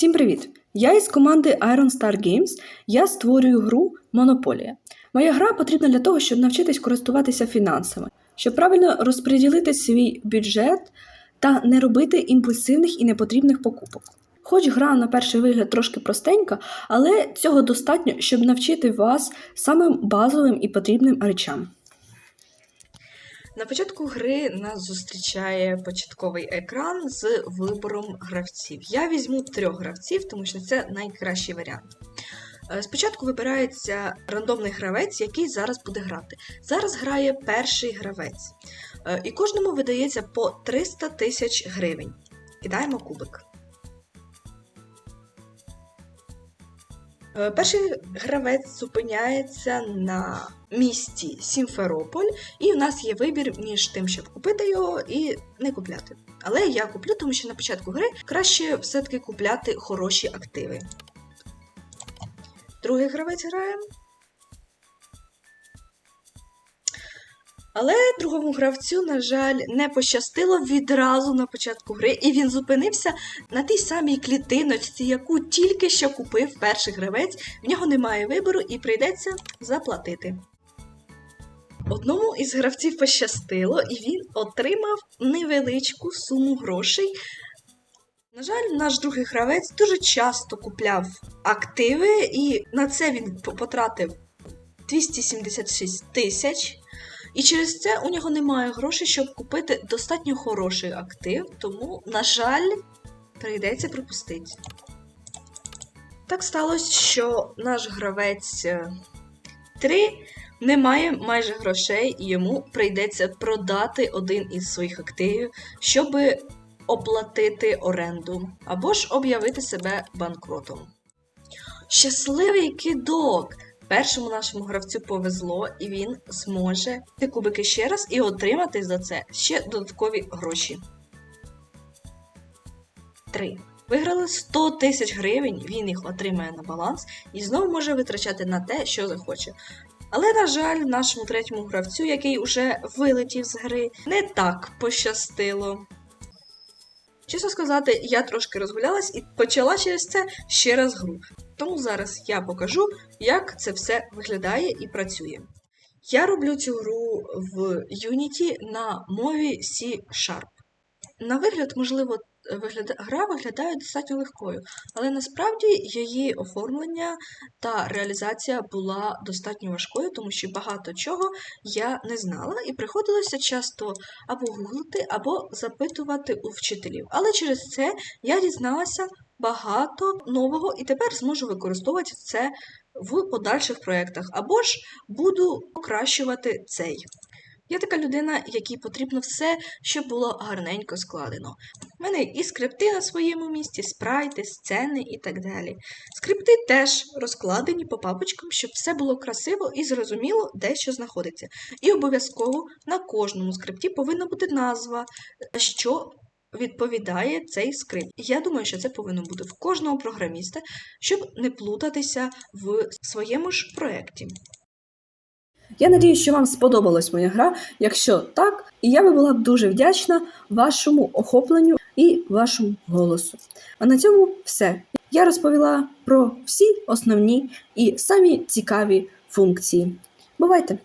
Всім привіт! Я із команди Iron Star Games. Я створюю гру Монополія. Моя гра потрібна для того, щоб навчитись користуватися фінансами, щоб правильно розподілити свій бюджет та не робити імпульсивних і непотрібних покупок. Хоч гра на перший вигляд трошки простенька, але цього достатньо, щоб навчити вас самим базовим і потрібним речам. На початку гри нас зустрічає початковий екран з вибором гравців. Я візьму трьох гравців, тому що це найкращий варіант. Е, Спочатку вибирається рандомний гравець, який зараз буде грати. Зараз грає перший гравець. Е, І кожному видається по 300 тисяч гривень. Кидаємо кубик. Перший гравець зупиняється на місті Сімферополь, і в нас є вибір між тим, щоб купити його і не купляти. Але я куплю, тому що на початку гри краще все-таки купляти хороші активи. Другий гравець грає. Але другому гравцю, на жаль, не пощастило відразу на початку гри, і він зупинився на тій самій клітиночці, яку тільки що купив перший гравець. В нього немає вибору і прийдеться заплатити. Одному із гравців пощастило, і він отримав невеличку суму грошей. На жаль, наш другий гравець дуже часто купляв активи, і на це він потратив 276 тисяч. І через це у нього немає грошей, щоб купити достатньо хороший актив, тому, на жаль, прийдеться припустити. Так сталося, що наш гравець 3 не має майже грошей, і йому прийдеться продати один із своїх активів, щоб оплатити оренду, або ж об'явити себе банкротом. Щасливий кидок! Першому нашому гравцю повезло, і він зможе ти кубики ще раз і отримати за це ще додаткові гроші. 3. Виграли 100 тисяч гривень, він їх отримає на баланс і знову може витрачати на те, що захоче. Але, на жаль, нашому третьому гравцю, який уже вилетів з гри, не так пощастило. Чесно сказати, я трошки розгулялась і почала через це ще раз гру. Тому зараз я покажу, як це все виглядає і працює. Я роблю цю гру в Unity на мові C-Sharp. На вигляд, можливо, вигляда... гра виглядає достатньо легкою, але насправді її оформлення та реалізація була достатньо важкою, тому що багато чого я не знала, і приходилося часто або гуглити, або запитувати у вчителів. Але через це я дізналася багато нового і тепер зможу використовувати це в подальших проєктах, або ж буду покращувати цей. Я така людина, якій потрібно все, щоб було гарненько складено. У мене і скрипти на своєму місці, спрайти, сцени і так далі. Скрипти теж розкладені по папочкам, щоб все було красиво і зрозуміло, де що знаходиться. І обов'язково на кожному скрипті повинна бути назва, що відповідає цей скрипт. Я думаю, що це повинно бути в кожного програміста, щоб не плутатися в своєму ж проєкті. Я надію, що вам сподобалась моя гра. Якщо так, і я би була б дуже вдячна вашому охопленню і вашому голосу. А на цьому все. Я розповіла про всі основні і самі цікаві функції. Бувайте!